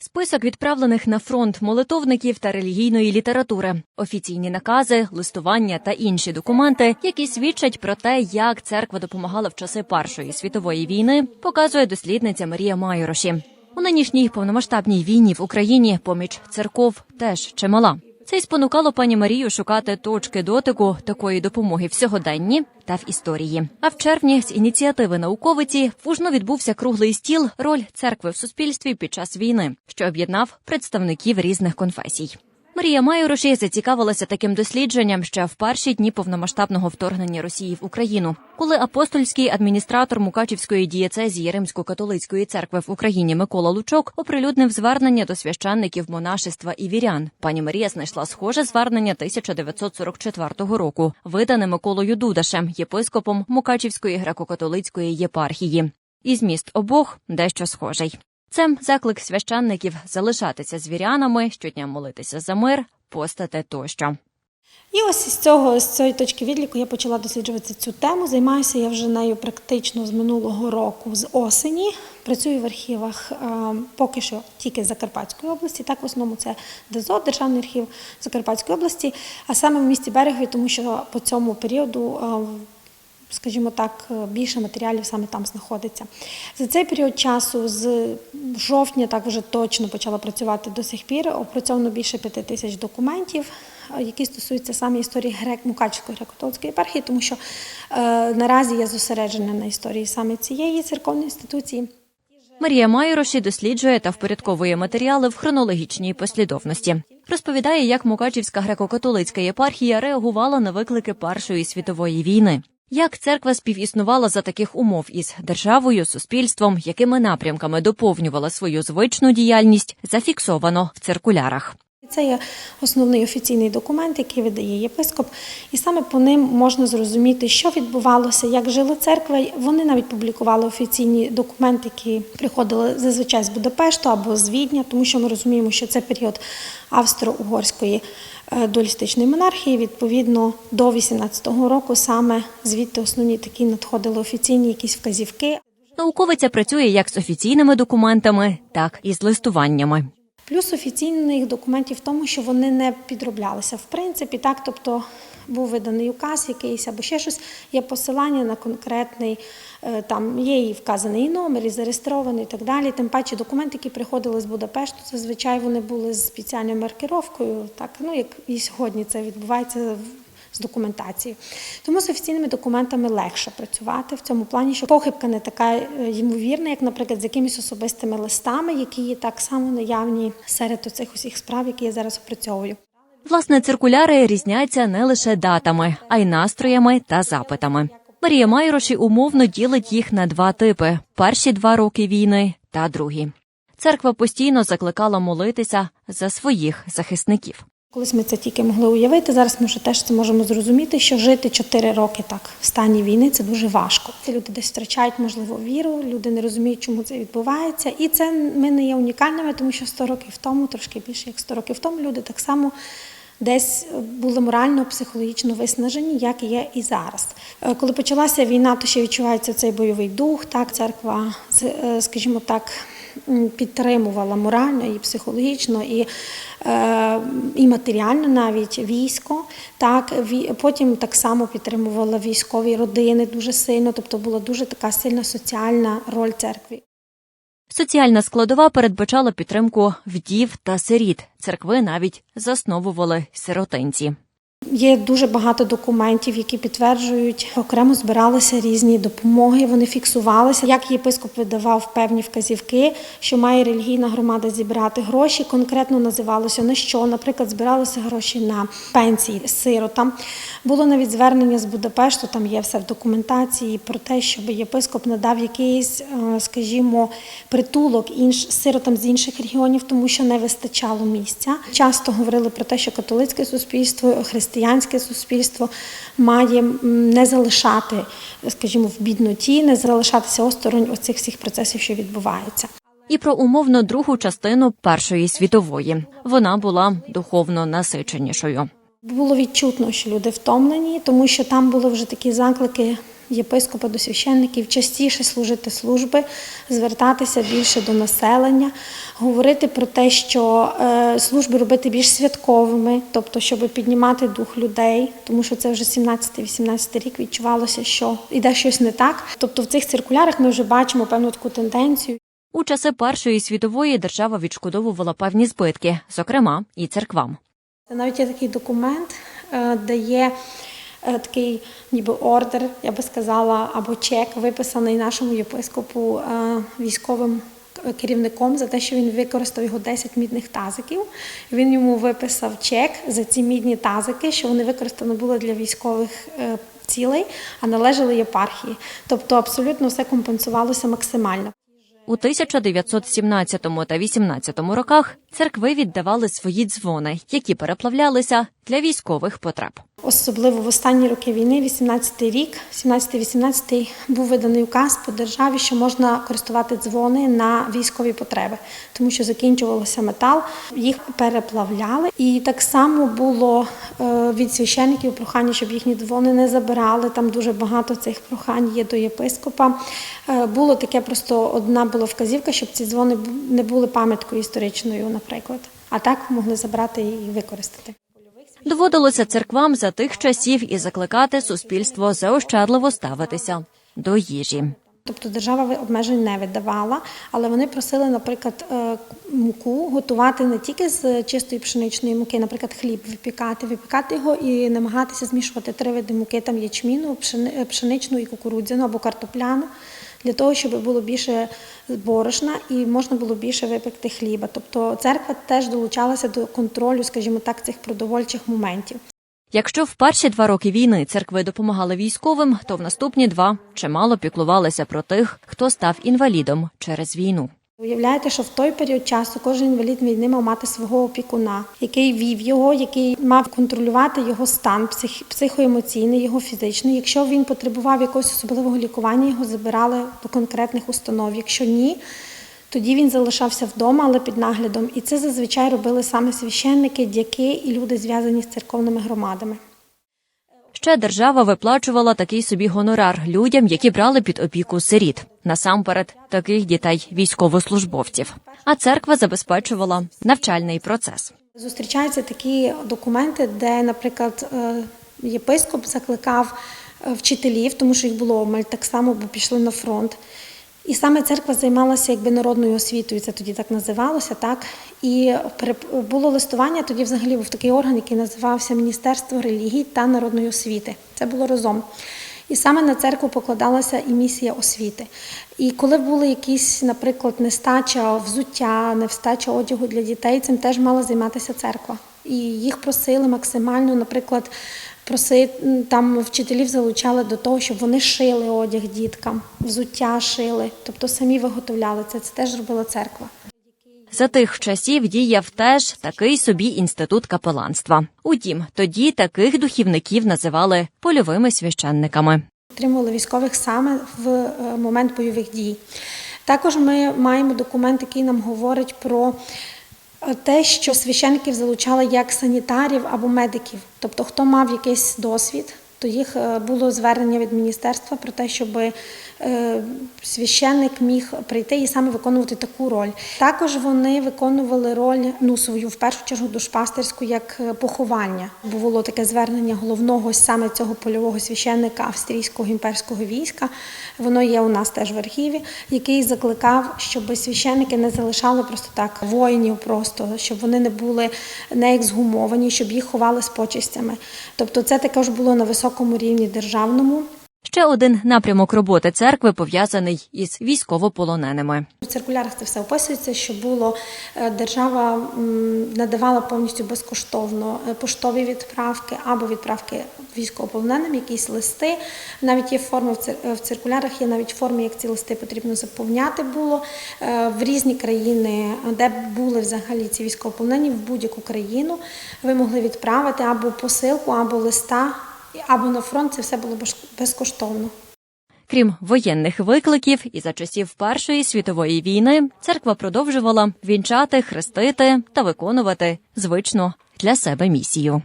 Список відправлених на фронт молитовників та релігійної літератури, офіційні накази, листування та інші документи, які свідчать про те, як церква допомагала в часи Першої світової війни, показує дослідниця Марія Майороші. У нинішній повномасштабній війні в Україні поміч церков теж чимала. Це й спонукало пані Марію шукати точки дотику такої допомоги в сьогоденні та в історії. А в червні з ініціативи науковиці фужно відбувся круглий стіл роль церкви в суспільстві під час війни, що об'єднав представників різних конфесій. Марія Майороші зацікавилася таким дослідженням ще в перші дні повномасштабного вторгнення Росії в Україну, коли апостольський адміністратор Мукачівської дієцезії Римсько-католицької церкви в Україні Микола Лучок оприлюднив звернення до священників монашества і вірян. Пані Марія знайшла схоже звернення 1944 року, видане Миколою Дудашем, єпископом Мукачівської греко-католицької єпархії. І зміст обох дещо схожий. Це заклик священників залишатися з вірянами, щодня молитися за мир, постати тощо. І ось з цього з цієї точки відліку я почала досліджувати цю тему. Займаюся я вже нею практично з минулого року, з осені. Працюю в архівах е, поки що тільки Закарпатської області. Так, в основному це ДЗО, Державний архів Закарпатської області, а саме в місті Берегові, тому що по цьому періоду. Е, Скажімо так, більше матеріалів саме там знаходиться. За цей період часу, з жовтня, так вже точно почала працювати до сих пір. Опрацьовано більше п'яти тисяч документів, е, які стосуються саме історії грек Мукачівської греко-католицької єпархії, тому що е, наразі я зосереджена на історії саме цієї церковної інституції. Марія Майороші досліджує та впорядковує матеріали в хронологічній послідовності. Розповідає, як Мукачівська греко-католицька єпархія реагувала на виклики Першої світової війни. Як церква співіснувала за таких умов із державою, суспільством, якими напрямками доповнювала свою звичну діяльність, зафіксовано в циркулярах. Це є основний офіційний документ, який видає єпископ, і саме по ним можна зрозуміти, що відбувалося, як жила церква. Вони навіть публікували офіційні документи, які приходили зазвичай з Будапешту або з Відня, тому що ми розуміємо, що це період австро-угорської е, дуалістичної монархії. Відповідно, до 18-го року саме звідти основні такі надходили офіційні якісь вказівки. Науковиця працює як з офіційними документами, так і з листуваннями. Плюс офіційних документів в тому, що вони не підроблялися. В принципі, так, тобто був виданий указ якийсь або ще щось, є посилання на конкретний, е, там є і вказаний номер, і зареєстрований і так далі. Тим паче документи, які приходили з Будапешту, зазвичай вони були з спеціальною маркировкою, так, ну як і сьогодні це відбувається з документації. Тому з офіційними документами легше працювати в цьому плані, що похибка не така е, ймовірна, як, наприклад, з якимись особистими листами, які є так само наявні серед оцих усіх справ, які я зараз опрацьовую. Власне, циркуляри різняться не лише датами, а й настроями та запитами. Марія Майороші умовно ділить їх на два типи: перші два роки війни та другі. Церква постійно закликала молитися за своїх захисників. Колись ми це тільки могли уявити. Зараз ми вже теж це можемо зрозуміти, що жити 4 роки так в стані війни це дуже важко. Люди десь втрачають можливо віру, люди не розуміють, чому це відбувається. І це ми не є унікальними, тому що 100 років тому, трошки більше як 100 років тому, люди так само. Десь були морально, психологічно виснажені, як є і зараз. Е, Коли почалася війна, то ще відчувається цей бойовий дух. Так, церква, е, скажімо так, підтримувала морально і психологічно, і, е, і матеріально навіть військо. Так, потім так само підтримувала військові родини дуже сильно, тобто була дуже така сильна соціальна роль церкви. Соціальна складова передбачала підтримку вдів та сиріт. Церкви навіть засновували сиротинці. Є дуже багато документів, які підтверджують, окремо збиралися різні допомоги. Вони фіксувалися. Як єпископ видавав певні вказівки, що має релігійна громада зібрати гроші. Конкретно називалося на що. Наприклад, збиралися гроші на пенсії сиротам. Було навіть звернення з Будапешту. Там є все в документації про те, щоб єпископ надав якийсь, е, скажімо, притулок інш сиротам з інших регіонів, тому що не вистачало місця. Часто говорили про те, що католицьке суспільство, християнське суспільство має не залишати, скажімо, в бідноті, не залишатися осторонь оцих всіх процесів, що відбуваються. І про умовно другу частину Першої світової. Вона була духовно насиченішою. Було відчутно, що люди втомлені, тому що там були вже такі заклики єпископа до священників частіше служити служби, звертатися більше до населення, говорити про те, що е, служби робити більш святковими, тобто, щоб піднімати дух людей, тому що це вже 17-18 рік відчувалося, що іде щось не так. Тобто в цих циркулярах ми вже бачимо певну таку тенденцію. У часи Першої світової держава відшкодовувала певні збитки, зокрема і церквам. Це навіть є такий документ, е, де є такий ніби ордер, я би сказала, або чек, виписаний нашому єпископу е, військовим керівником за те, що він використав його 10 мідних тазиків. Він йому виписав чек за ці мідні тазики, що вони використані були для військових е, цілей, а належали єпархії. Тобто абсолютно все компенсувалося максимально. У 1917 та 18 роках церкви віддавали свої дзвони, які переплавлялися для військових потреб. Особливо в останні роки війни, 18-й рік, 17-18 був виданий указ по державі, що можна користувати дзвони на військові потреби, тому що закінчувався метал, їх переплавляли. І так само було е, від священників прохання, щоб їхні дзвони не забирали. Там дуже багато цих прохань є до єпископа. Е, Було таке просто одна була вказівка, щоб ці дзвони не були пам'яткою історичною, наприклад. А так могли забрати і використати. Доводилося церквам за тих часів і закликати суспільство заощадливо ставитися до їжі. Тобто держава обмежень не видавала, але вони просили, наприклад, е, муку готувати не тільки з чистої пшеничної муки, наприклад, хліб випікати, випікати його і намагатися змішувати три види муки, там ячміну, пшени- пшеничну і кукурудзяну або картопляну, для того, щоб було більше борошна і можна було більше випекти хліба. Тобто церква теж долучалася до контролю, скажімо так, цих продовольчих моментів. Якщо в перші два роки війни церкви допомагали військовим, то в наступні два чимало піклувалися про тих, хто став інвалідом через війну. Уявляєте, що в той період часу кожен інвалід війни мав мати свого опікуна, який вів його, який мав контролювати його стан псих, психоемоційний, його фізичний. Якщо він потребував якогось особливого лікування, його забирали до конкретних установ. Якщо ні, тоді він залишався вдома, але під наглядом. І це зазвичай робили саме священники, дяки і люди, зв'язані з церковними громадами. Ще держава виплачувала такий собі гонорар людям, які брали під опіку сиріт, насамперед таких дітей військовослужбовців. А церква забезпечувала навчальний процес. Зустрічаються такі документи, де, наприклад, е, єпископ закликав е, вчителів, тому що їх було обмаль так само, бо пішли на фронт. І саме церква займалася якби народною освітою, це тоді так називалося, так. І було листування, тоді взагалі був такий орган, який називався Міністерство релігій та народної освіти. Це було разом. І саме на церкву покладалася і місія освіти. І коли були якісь, наприклад, нестача взуття, нестача одягу для дітей, цим теж мала займатися церква. І їх просили максимально, наприклад, проси, там вчителів залучали до того, щоб вони шили одяг діткам, взуття шили, тобто самі виготовляли це. Це теж робила церква. За тих часів діяв теж такий собі інститут капеланства. Утім, тоді таких духівників називали польовими священниками. Підтримували військових саме в е, момент бойових дій. Також ми маємо документ, який нам говорить про те, що священників залучали як санітарів або медиків. Тобто, хто мав якийсь досвід, то їх е, було звернення від міністерства про те, щоб е, священник міг прийти і саме виконувати таку роль. Також вони виконували роль ну свою в першу чергу душпастерську як е, поховання. Було таке звернення головного саме цього польового священника австрійського імперського війська. Воно є у нас теж в архіві, який закликав, щоб священники не залишали просто так воїнів, просто щоб вони не були не ексгумовані, щоб їх ховали з почистями. Тобто, це також було на високому рівні державному. Ще один напрямок роботи церкви пов'язаний із військовополоненими. В циркулярах це все описується, що було е, держава надавала повністю безкоштовно е, поштові відправки або відправки військовополоненим, якісь листи. Навіть є форми в в циркулярах, є навіть форми, як ці листи потрібно заповняти було Е, в різні країни, де були взагалі ці військовополонені, в будь-яку країну. Ви могли відправити або посилку, або листа, або на фронт. Це все було безк- безкоштовно. Крім воєнних викликів, і за часів Першої світової війни церква продовжувала вінчати, хрестити та виконувати звичну для себе місію.